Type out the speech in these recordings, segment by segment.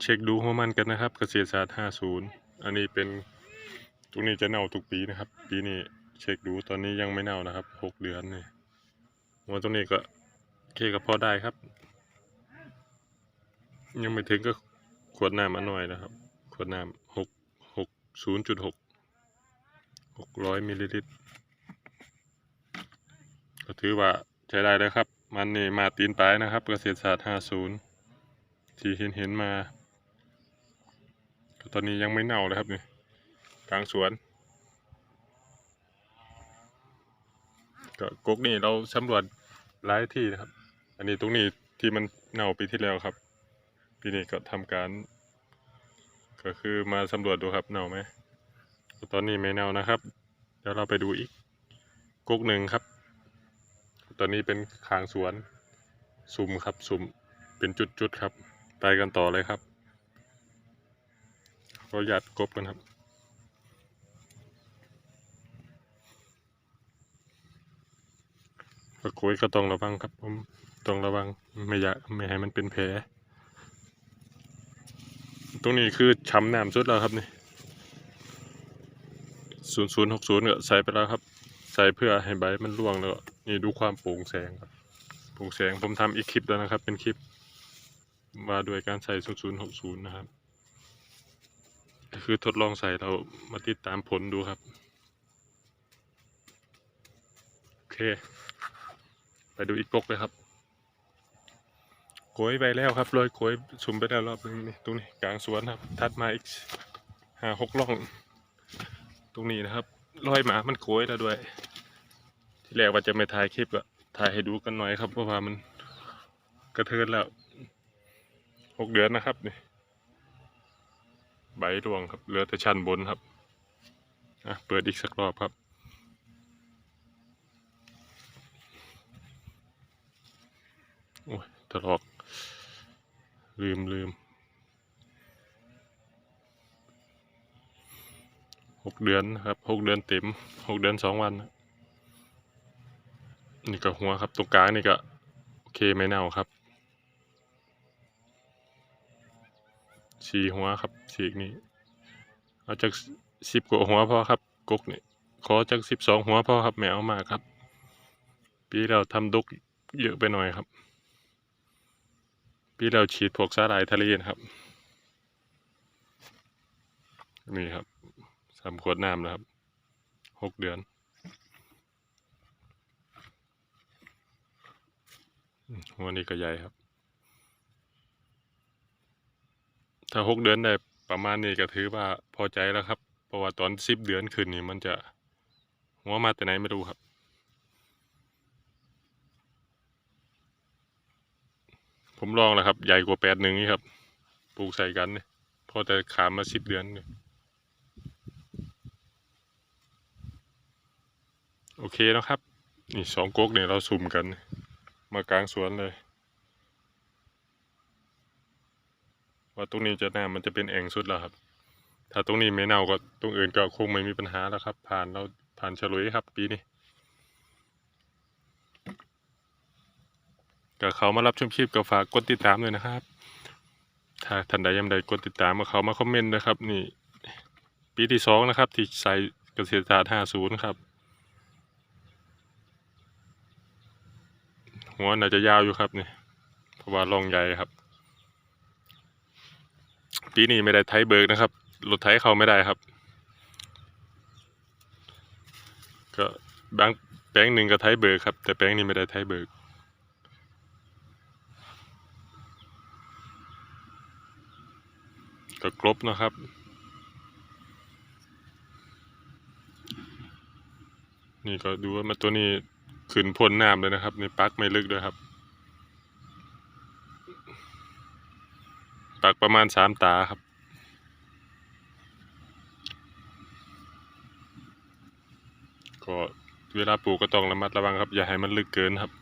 เช็คดูหัวมันกันนะครับเกษตรศาสตร์ 50 อันนี้เป็นตรงนี้จะเน่าทุกปีนะครับ ปีนี้เช็คดูตอนนี้ยังไม่เน่านะครับ 6 เดือนนี่หัวตรงนี้ก็โอเคก็พอได้ครับ ยังไม่ถึงก็ขวดน้ำอันหน่อยนะครับ ขวดน้ำหกหกศูนย์จุดหกหกร้อยมิลลิลิตรก็ถือว่าใช้ได้แล้วครับ มันนี่มาตีนปลายนะครับ เกษตรศาสตร์ 50 ที่เห็นเห็นมา ตอนนี้ยังไม่เน่าเลยครับนี่กลางสวนก็กกนี่เราสำรวจหลายที่นะครับ อันนี้ตรงนี้ที่มันเน่าปีที่แล้วครับปีนี้ก็ทำการ ก็คือมาสำรวจดูครับเน่าไหมตอนนี้ไม่เน่านะครับ เดี๋ยวเราไปดูอีกกกหนึ่งครับ ตอนนี้เป็นขางสวนสุ่มครับสุ่มเป็นจุดๆครับ ไปกันต่อเลยครับ ก็ยัดกบกันครับปะกล้วยก็ต้องระวังครับผมต้องระวังไม่อยากไม่ให้มันเป็นแผล ตรงนี้คือช้ำน้ำสุดแล้วครับนี่ศูนย์ศูนย์หกศูนย์ก็ใส่ไปแล้วครับ ใส่เพื่อให้ใบมันร่วงแล้วนี่ดูความโปร่งแสงครับโปร่งแสงผมทำอีกคลิปแล้วนะครับ เป็นคลิปมาโดยการใส่ศูนย์ศูนย์หกศูนย์นะครับ คือทดลองใส่เรามาติดตามผลดูครับ โอเค ไปดูอีกกกเลยครับโกยไปแล้วครับโรยโกยสุ่มไปแล้วรอบนึงนี่ตรงนี้กลางสวนครับถัดมาอีกห้าหกล่อง ตรงนี้นะครับรอยหมามันโกยแล้วด้วย ที่แรกว่าจะไม่ถ่ายคลิปอะถ่ายให้ดูกันหน่อยครับเพราะว่ามันกระเทินแล้วหกเดือนนะครับนี่ ใบร่วงครับเหลือแต่ชั้นบนครับอะเปิดอีกสักรอบครับ โอ้ยตลอก ลืมลืมหกเดือนครับหกเดือนเต็มหกเดือนสองวันนะนี่ก็หัวครับ ตรงกลางนี่ก็ โอเคไม่เน่าครับ สี่หัวครับสีกนี้เอาจากสิบกว่าหัวพอครับกกนี่ขอจากสิบสองหัวพอครับแมวมากครับ ปีเราทำดกเยอะไปหน่อยครับพี่เราฉีดพวกสาหร่ายทะเลนะครับนี่ครับสามขวดน้ำนะครับหกเดือนหัวนี้ก็ใหญ่ครับ ถ้าหกเดือนได้ประมาณนี้ก็ถือว่าพอใจแล้วครับ เพราะว่าตอนสิบเดือนขึ้นนี่มันจะหัวมาแต่ไหนไม่รู้ครับ ผมลองแล้วครับ ใหญ่กว่าแปดหนึ่งนี่ครับ ปลูกใส่กันเนี่ยพอแต่ขามมาสิบเดือนเนี่ยโอเคแล้วครับ นี่สองก๊กเนี่ยเราสุ่มกัน มากลางสวนเลย ว่าตรงนี้จะน้ำมันจะเป็นแอ่งสุดแล้วครับ ถ้าตรงนี้ไม่เน่าก็ตรงอื่นก็คงไม่มีปัญหาแล้วครับ ผ่านเราผ่านฉลุยครับ ปีนี้ก็เขามารับชมคลิปก็ฝากกดติดตามด้วยนะครับ ถ้าท่านใดยังใดกดติดตามมาเขามาคอมเมนต์นะครับ นี่ ปีที่สองนะครับ ที่ใส่เกษตรศาสตร์ห้าศูนย์ครับ หัวน่าจะยาวอยู่ครับนี่เพราะว่าลองใหญ่ครับ ปีนี้ไม่ได้ไทยเบิกนะครับรถไถเขาไม่ได้ครับ ก็บางแปลงหนึ่งก็ไทยเบิกครับ แต่แปลงนี้ไม่ได้ไทยเบิกก็ครบนะครับนี่ก็ดูว่ามันตัวนี้ขึ้นพ่นน้ำเลยนะครับ ในปักไม่ลึกด้วยครับ ปักประมาณสามตาครับ ก็เวลาปลูกก็ต้องระมัดระวังครับ อย่าให้มันลึกเกินครับ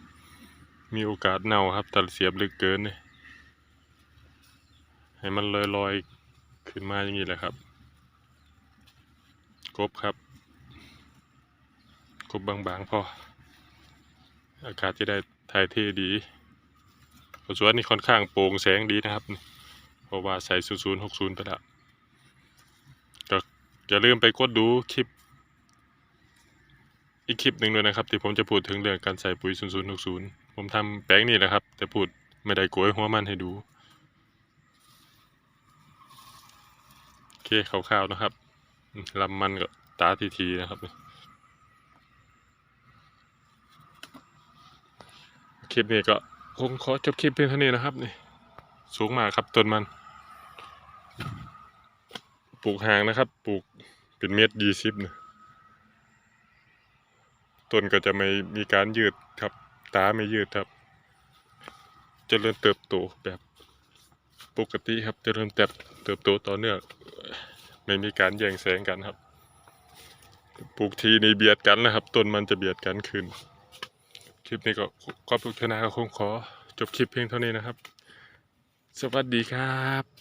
มีโอกาสเน่าครับถ้าเสียบลึกเกินเนี่ยให้มันลอยลอยๆขึ้นมาอย่างนี้แหละครับกบครับกบบางๆพออากาศจะได้ถ่ายเทดีสวนนี่ค่อนข้างโปร่งแสงดีนะครับนี่ เพราะว่าใส่ศูนย์ศูนย์หกศูนย์ไปแล้วก็อย่าลืมไปกดดูคลิป อีกคลิปหนึ่งด้วยนะครับ ที่ผมจะพูดถึงเรื่องการใส่ปุ๋ย0060ผมทำแปลงนี่แหละครับ แต่พูดไม่ได้โกยหัวมันให้ดูโอเคคร่าวๆนะครับลำมันก็ตาทีๆนะครับคลิปนี้ก็คงขอจบคลิปเพียงเท่านี้นะครับนี่สูงมากครับต้นมัน ลูกห่างนะครับ ปลูกเป็นเมตรยี่สิบนะต้นก็จะไม่มีการยืดครับ ตาไม่ยืดครับเจริญเติบโตแบบปกติครับเจริญเติบเติบโตต่อเนื่องไม่มีการแย่งแสงกันครับ ปลูกทีนี้เบียดกันนะครับ ต้นมันจะเบียดกันขึ้น คลิปนี้ก็ขอบคุณทนาก็คงขอ จบคลิปเพียงเท่านี้นะครับ สวัสดีครับ